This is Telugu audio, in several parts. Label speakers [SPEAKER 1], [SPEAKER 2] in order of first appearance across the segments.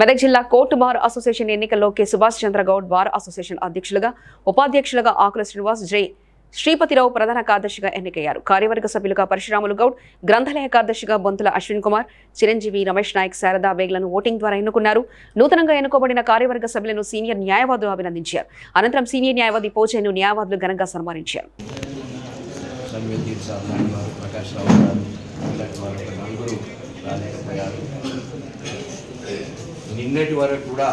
[SPEAKER 1] మెదక్ జిల్లా కోర్టు బార్ అసోసియేషన్ ఎన్నికల్లో K Subhash Chandra Goud bar association అధ్యక్షులుగా ఉపాధ్యక్షులుగా ఆకుల శ్రీనివాస్ జై శ్రీపతిరావు ప్రధాన కార్యదర్శిగా ఎన్నికయ్యారు. కార్యవర్గ సభ్యులుగా పరశురాములు గౌడ్ గ్రంథాలయ కార్యదర్శిగా బొంతుల అశ్విన్ కుమార్ చిరంజీవి రమేష్ నాయక్ శారదా బేగ్లను ఓటింగ్ ద్వారా ఎన్నుకున్నారు. నూతనంగా ఎన్నుకోబడిన కార్యవర్గ సభ్యులను సీనియర్ న్యాయవాదులు అభినందించారు. అనంతరం సీనియర్ న్యాయవాది పోచేను న్యాయవాదులు ఘనంగా సన్మానించారు.
[SPEAKER 2] ప్రకాష్ రావు గారు నిన్నటి వరకు కూడా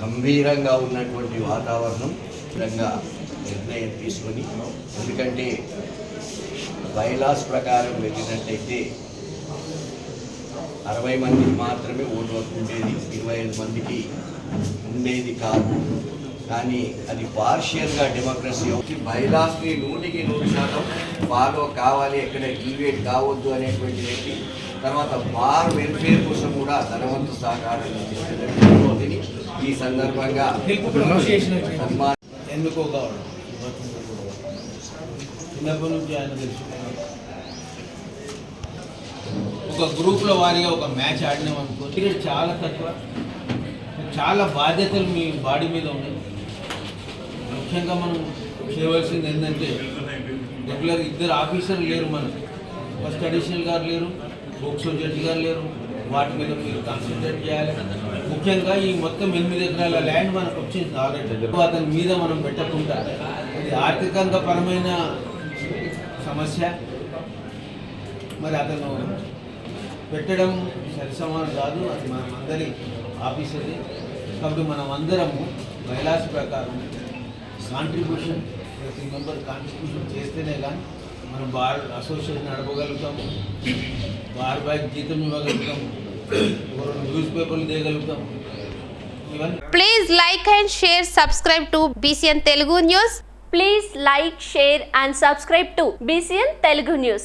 [SPEAKER 2] గంభీరంగా ఉన్నటువంటి వాతావరణం విధంగా నిర్ణయం తీసుకొని ఎందుకంటే బైలాస్ ప్రకారం వెళ్ళినట్టయితే అరవై మందికి మాత్రమే ఓటు హక్కు ఉండేది ఇరవై ఐదు మందికి ఉండేది కాదు. కానీ అది పార్షియల్గా డెమోక్రసీ ఒకటి బైలాస్ని నూటికి నూరు శాతం ఫాలో కావాలి ఎక్కడ ఈవేట్ కావద్దు అనేటువంటి తర్వాత బార్ వెల్ఫేర్ కోసం కూడా ధనవంతు సహకారం చేసేటటువంటి ఈ సందర్భంగా సన్మానం
[SPEAKER 3] చిన్నప్పటి నుంచి ఆయన ఒక గ్రూప్ల వారిగా ఒక మ్యాచ్ ఆడినాం అనుకో క్రికెట్ చాలా తక్కువ. చాలా బాధ్యతలు మీ బాడీ మీద ఉన్నాయి. ముఖ్యంగా మనం చేయవలసింది ఏంటంటే రెగ్యులర్ ఇద్దరు ఆఫీసర్లు లేరు మనకి. ఫస్ట్ అడిషనల్ గారు లేరు. బుక్స్ జడ్జిగా లేరు. వాటి మీద మీరు కాన్సన్ట్రేట్ చేయాలి. ముఖ్యంగా ఈ మొత్తం ఎనిమిది ఎకరాల ల్యాండ్ మనకు వచ్చింది ఆల్రెడీ అతని మీద మనం పెట్టకుండా ఇది ఆర్థికంగా పరమైన సమస్య. మరి అతను పెట్టడం సరిసమానం కాదు. అది మనం అందరి ఆఫీసర్ది కాబట్టి మనం అందరము కైలాస ప్రకారం కాంట్రిబ్యూషన్ ప్రతి మెంబర్ కాంట్రిబ్యూషన్ చేస్తేనే కానీ మనం బార్ అసోసియేషన్ నడపగలుగుతాము బార్ బ్యాగ్ జీతం ఇవ్వగలుగుతాము ఒక రెండు న్యూస్ పేపర్లు తీయగలుగుతాం ఇవన్నీ
[SPEAKER 4] Please like and share, subscribe to BCN Telugu News.
[SPEAKER 5] Please like, share and subscribe to BCN Telugu News.